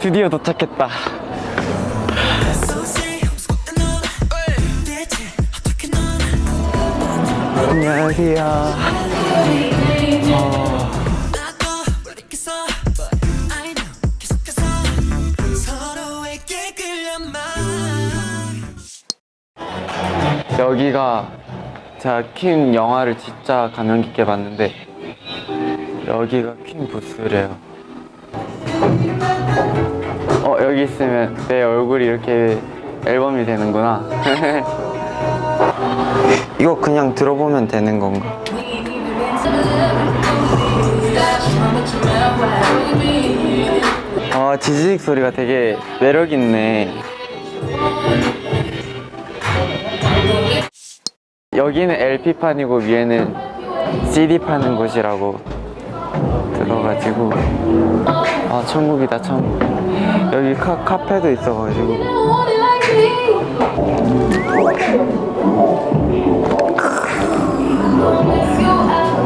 드디어 도착했다. 안녕하세요. 어, 여기가 제가 퀸 영화를 진짜 감명 깊게 봤는데 여기가 퀸 부스래요. 어 여기 있으면 내 얼굴이 이렇게 앨범이 되는구나. 이거 그냥 들어보면 되는 건가? 아 지지직 소리가 되게 매력 있네. 여기는 LP 판이고 위에는 CD 파는 곳이라고 들어가지고 아 천국이다 천국. 여기 카, 카페도 있어가지고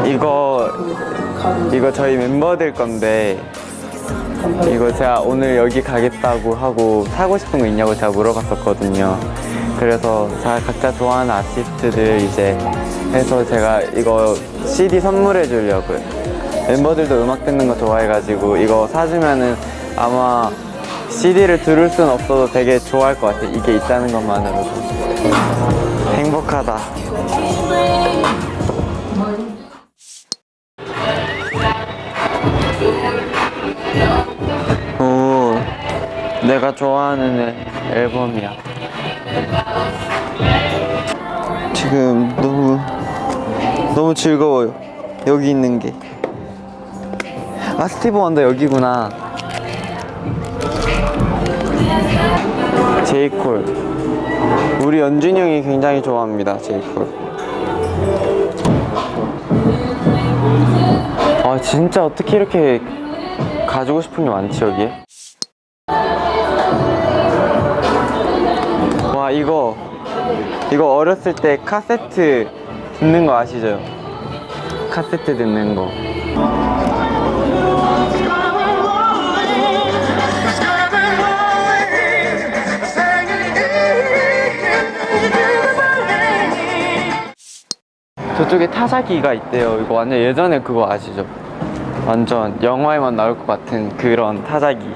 이거 이거 저희 멤버들 건데 이거 제가 오늘 여기 가겠다고 하고 사고 싶은 거 있냐고 제가 물어봤었거든요. 그래서 자 각자 좋아하는 아티스트들 이제 해서 제가 이거 CD 선물해 주려고요. 멤버들도 음악 듣는 거 좋아해가지고 이거 사주면은 아마 CD를 들을 순 없어도 되게 좋아할 것 같아요. 이게 있다는 것만으로도 행복하다. 오, 내가 좋아하는 애- 앨범이야. 지금 너무 너무 즐거워요. 여기 있는 게. 아 스티브 원더 여기구나. 제이콜. 우리 연준이 형이 굉장히 좋아합니다. 제이콜. 아 진짜 어떻게 이렇게 가지고 싶은 게 많지 여기에? 와 이거 이거 어렸을 때 카세트 듣는 거 아시죠? 카세트 듣는 거. 저쪽에 타자기가 있대요. 이거 완전 예전에 그거 아시죠? 완전 영화에만 나올 것 같은 그런 타자기.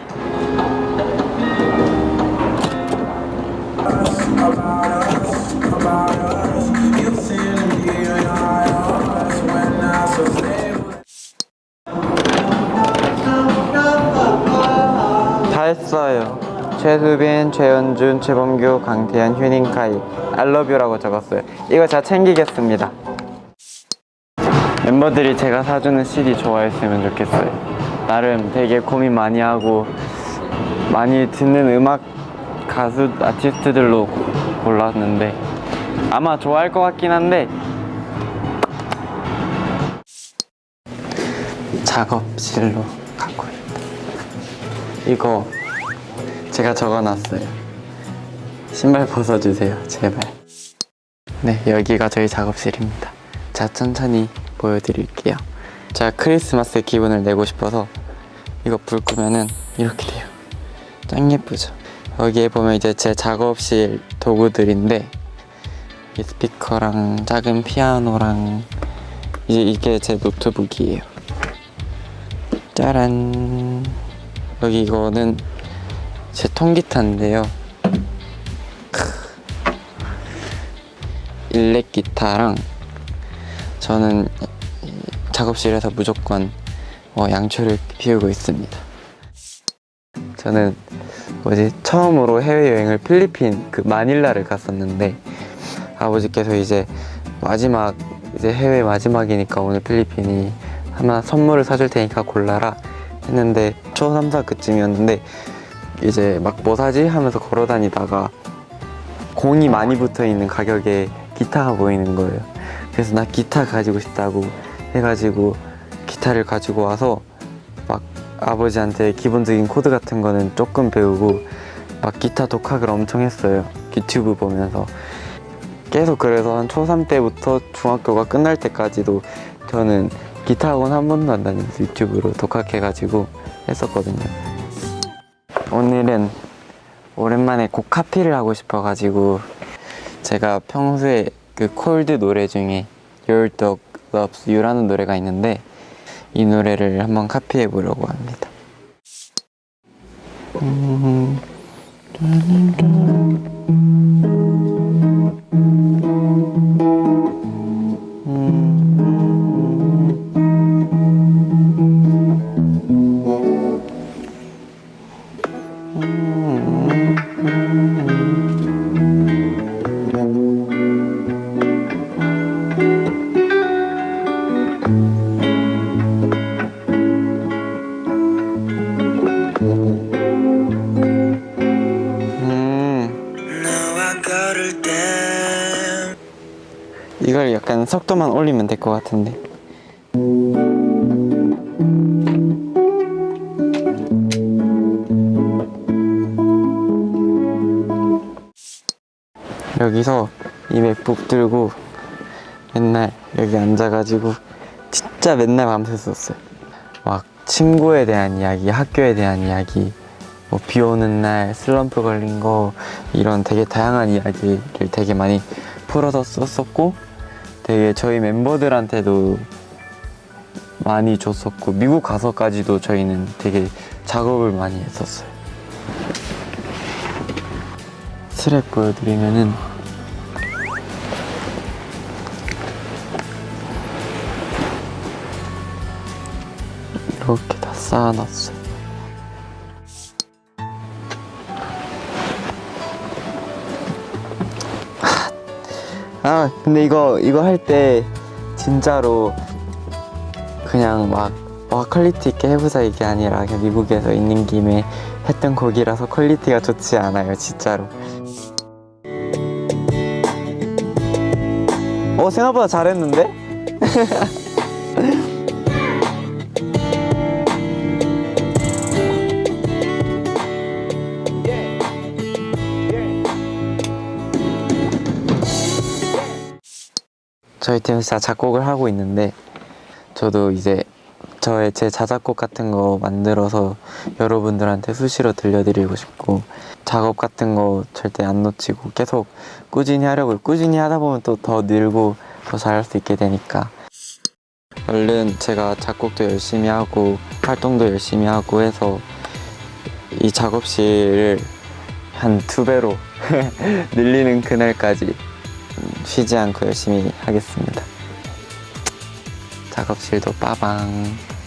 다 했어요. 최수빈, 최연준, 최범규, 강태현, 휴닝카이, 알러뷰라고 적었어요. 이거 제가 챙기겠습니다. 멤버들이 제가 사주는 CD 좋아했으면 좋겠어요. 나름 되게 고민 많이 하고 많이 듣는 음악 가수 아티스트들로 고- 골랐는데 아마 좋아할 것 같긴 한데 작업실로 가고 있다. 이거 제가 적어놨어요. 신발 벗어주세요, 제발. 네, 여기가 저희 작업실입니다. 자, 천천히 보여드릴게요. 제가 크리스마스 기분을 내고 싶어서 이거 불 끄면은 이렇게 돼요. 짱 예쁘죠? 여기에 보면 이제 제 작업실 도구들인데 이 스피커랑 작은 피아노랑 이제 이게 제 노트북이에요. 짜란. 여기 이거는 제 통기타인데요. 일렉 기타랑 저는 이 작업실에서 무조건 어, 양초를 피우고 있습니다. 저는 뭐지 처음으로 해외 여행을 필리핀 그 마닐라를 갔었는데 아버지께서 이제 마지막 이제 해외 마지막이니까 오늘 필리핀이 하나 선물을 사줄 테니까 골라라 했는데 초 3, 4 그쯤이었는데 이제 막 뭐 사지 하면서 걸어 다니다가 공이 많이 붙어 있는 가격에 기타가 보이는 거예요. 그래서 나 기타 가지고 싶다고 해가지고 기타를 가지고 와서 막 아버지한테 기본적인 코드 같은 거는 조금 배우고 막 기타 독학을 엄청 했어요. 유튜브 보면서 계속 그래서 한 초3 때부터 중학교가 끝날 때까지도 저는 기타 학원 한 번도 안 다니면서 유튜브로 독학해가지고 했었거든요. 오늘은 오랜만에 곡 카피를 하고 싶어가지고 제가 평소에 그 콜드 노래 중에 Your Dog Loves You라는 노래가 있는데 이 노래를 한번 카피해 보려고 합니다. 음, 음, 걸을 때 이걸 약간 속도만 올리면 될 것 같은데. 여기서 이 맥북 들고 맨날 여기 앉아가지고 진짜 맨날 밤새웠어요. 막 친구에 대한 이야기, 학교에 대한 이야기, 뭐 비 오는 날 슬럼프 걸린 거 이런 되게 다양한 이야기를 되게 많이 풀어서 썼었고 되게 저희 멤버들한테도 많이 줬었고 미국 가서까지도 저희는 되게 작업을 많이 했었어요. 스랩 보여드리면은 이렇게 다 쌓아놨어요. 아 근데 이거 이거 할 때 진짜로 그냥 막 와 퀄리티 있게 해보자 이게 아니라 그냥 미국에서 있는 김에 했던 곡이라서 퀄리티가 좋지 않아요 진짜로 어 생각보다 잘했는데? 저희 진짜 작곡을 하고 있는데 저도 이제 저의 제 자작곡 같은 거 만들어서 여러분들한테 수시로 들려드리고 싶고 작업 같은 거 절대 안 놓치고 계속 꾸준히 하려고 꾸준히 하다 보면 또 더 늘고 더 잘할 수 있게 되니까. 얼른 제가 작곡도 열심히 하고 활동도 열심히 하고 해서 이 작업실을 한 두 배로 늘리는 그날까지 음, 쉬지 않고 열심히 하겠습니다. 작업실도 빠방.